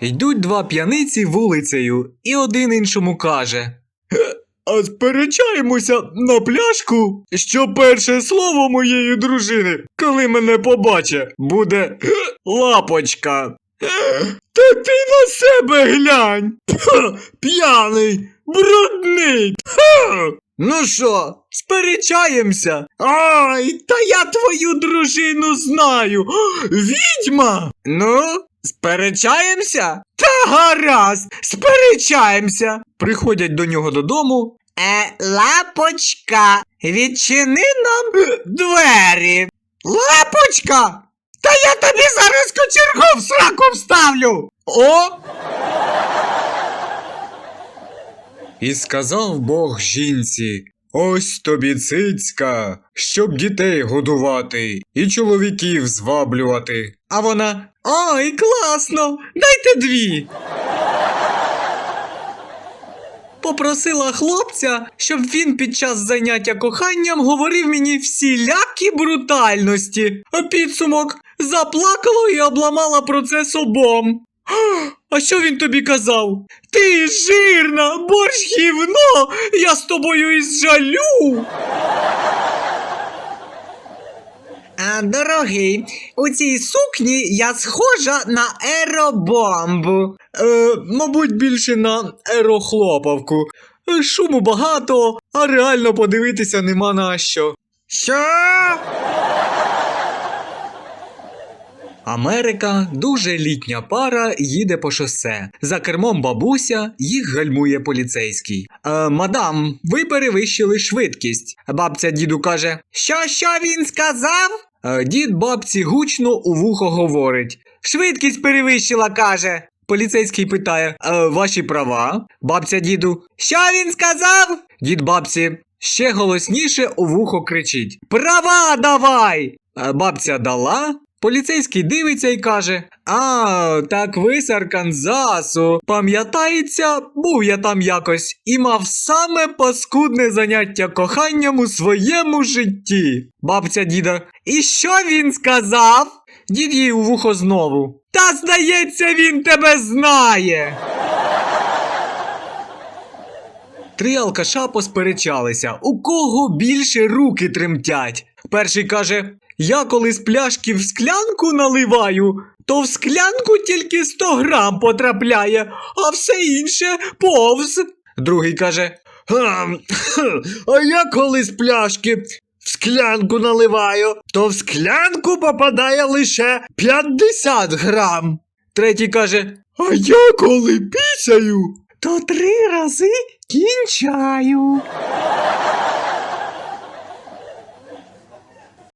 Йдуть два п'яниці вулицею, і один іншому каже. А сперечаємося на пляшку, що перше слово моєї дружини, коли мене побачить, буде лапочка. Та ти на себе глянь! П'яний, брудний. Ну що, сперечаємося? Ай, та я твою дружину знаю. Відьма. Ну, сперечаємося? Та гаразд, сперечаємося. Приходять до нього додому. Е, лапочка, відчини нам двері. Лапочка! Та я тобі зараз кочергу в сраку вставлю. О! І сказав Бог жінці: Ось тобі цицька, щоб дітей годувати і чоловіків зваблювати. А вона. Ой, класно! Дайте дві. Попросила хлопця, щоб він під час заняття коханням говорив мені всілякі брутальності, а підсумок заплакала і обламала процес обом. А що він тобі казав? Ти жирна, борщ гівно, я з тобою із жалю. А, дорогий, у цій сукні я схожа на еробомбу. Е, мабуть, більше на ерохлопавку. Шуму багато, а реально подивитися нема на що. Що? Америка дуже літня пара їде по шосе. За кермом бабуся їх гальмує поліцейський. Е, мадам, ви перевищили швидкість. Бабця діду каже: Що, що він сказав? Е, дід бабці гучно у вухо говорить. Швидкість перевищила, каже. Поліцейський питає: е, ваші права? Бабця діду. Що він сказав? Дід бабці ще голосніше у вухо кричить: Права давай! Е, Бабця дала. Поліцейський дивиться і каже: А, так ви з Арканзасу. Пам'ятається, був я там якось і мав саме паскудне заняття коханням у своєму житті. Бабця діда. І що він сказав? Дід їй у вухо знову. Та здається, він тебе знає. Три алкаша посперечалися, у кого більше руки тремтять. Перший каже: Я коли з пляшки в склянку наливаю, то в склянку тільки 100 грам потрапляє, а все інше повз. Другий каже: «Хм, А я коли з пляшки в склянку наливаю, то в склянку попадає лише 50 грам. Третій каже: А я коли пісяю, то три рази кінчаю.